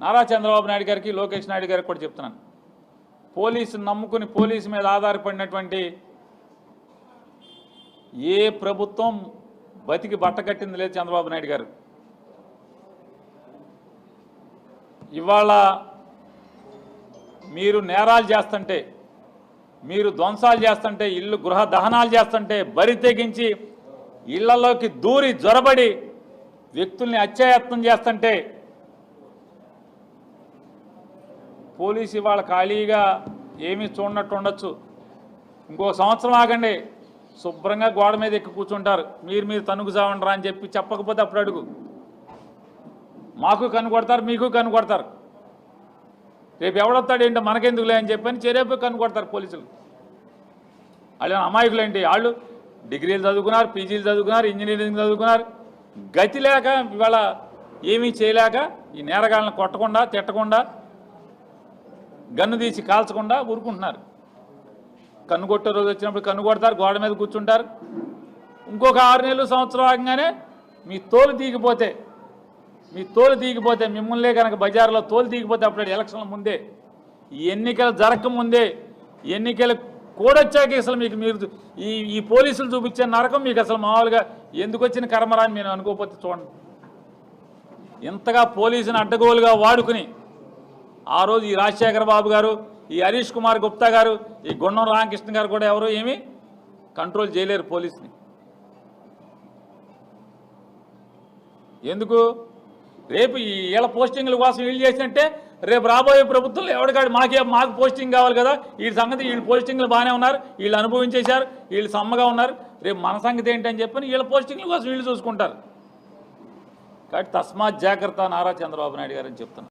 నారా చంద్రబాబు నాయుడు గారికి లోకేష్ నాయుడు గారికి కూడా చెప్తున్నాను. పోలీసును నమ్ముకుని పోలీసు మీద ఆధారపడినటువంటి ఏ ప్రభుత్వం బతికి బట్టకట్టింది లేదు చంద్రబాబు నాయుడు గారు. ఇవాళ మీరు నేరాలు చేస్తుంటే మీరు ధ్వంసాలు చేస్తుంటే ఇల్లు గృహ దహనాలు చేస్తుంటే బరి తెగించి ఇళ్ళలోకి దూరి జ్వరబడి వ్యక్తుల్ని అత్యాయత్నం చేస్తుంటే పోలీసు ఇవాళ ఖాళీగా ఏమీ చూడనట్టు ఉండొచ్చు. ఇంకో సంవత్సరం ఆగండి. శుభ్రంగా గోడ మీద ఎక్కి కూర్చుంటారు. మీరు మీరు తణుకు చావండరా అని చెప్పి చెప్పకపోతే అప్పుడు అడుగు. మాకు కనుగొడతారు మీకు కనుగొడతారు రేపు ఎవడొస్తాడు ఏంటో మనకెందుకులే అని చెప్పని చెరేపు కనుగొడతారు పోలీసులు. వాళ్ళు అమాయకులేంటి? వాళ్ళు డిగ్రీలు చదువుకున్నారు పీజీలు చదువుకున్నారు ఇంజనీరింగ్ చదువుకున్నారు. గతి లేక ఇవాళ ఏమీ చేయలేక ఈ నేరగాళ్ళని కొట్టకుండా తిట్టకుండా గన్ను తీసి కాల్చకుండా ఊరుకుంటున్నారు. కన్ను కొట్టే రోజు వచ్చినప్పుడు కన్ను కొడతారు గోడ మీద కూర్చుంటారు. ఇంకొక ఆరు నెలలు సంవత్సరం ఆగగానే మీ తోలు తీగిపోతే మీ తోలు తీగిపోతే మిమ్మల్నే కనుక బజార్లో తోలు తీగిపోతే అప్పుడు ఎలక్షన్ల ముందే ఎన్నికలు జరగకముందే ఎన్నికలు కూడొచ్చాక అసలు మీకు మీరు ఈ ఈ పోలీసులు చూపించే నరకం మీకు అసలు మామూలుగా ఎందుకు వచ్చిన కర్మరాని మీరు అనుకోకపోతే చూడండి. ఇంతగా పోలీసుని అడ్డగోలుగా వాడుకుని ఆ రోజు ఈ రాజశేఖర బాబు గారు ఈ హరీష్ కుమార్ గుప్తా గారు ఈ గుండం రామకృష్ణ గారు కూడా ఎవరు ఏమీ కంట్రోల్ చేయలేరు పోలీసుని. ఎందుకు? రేపు ఈ వీళ్ళ పోస్టింగ్ల కోసం వీళ్ళు చేసినట్టే రేపు రాబోయే ప్రభుత్వంలో ఎవరికాడు మాకే మాకు పోస్టింగ్ కావాలి కదా? వీళ్ళ సంగతి వీళ్ళు పోస్టింగ్లు బాగానే ఉన్నారు వీళ్ళు అనుభవించేశారు వీళ్ళు సమ్మగా ఉన్నారు. రేపు మన సంగతి ఏంటని చెప్పని వీళ్ళ పోస్టింగ్ల కోసం వీళ్ళు చూసుకుంటారు. కాబట్టి తస్మాత్ జాగ్రత్త నారా చంద్రబాబు నాయుడు గారు అని చెప్తున్నాను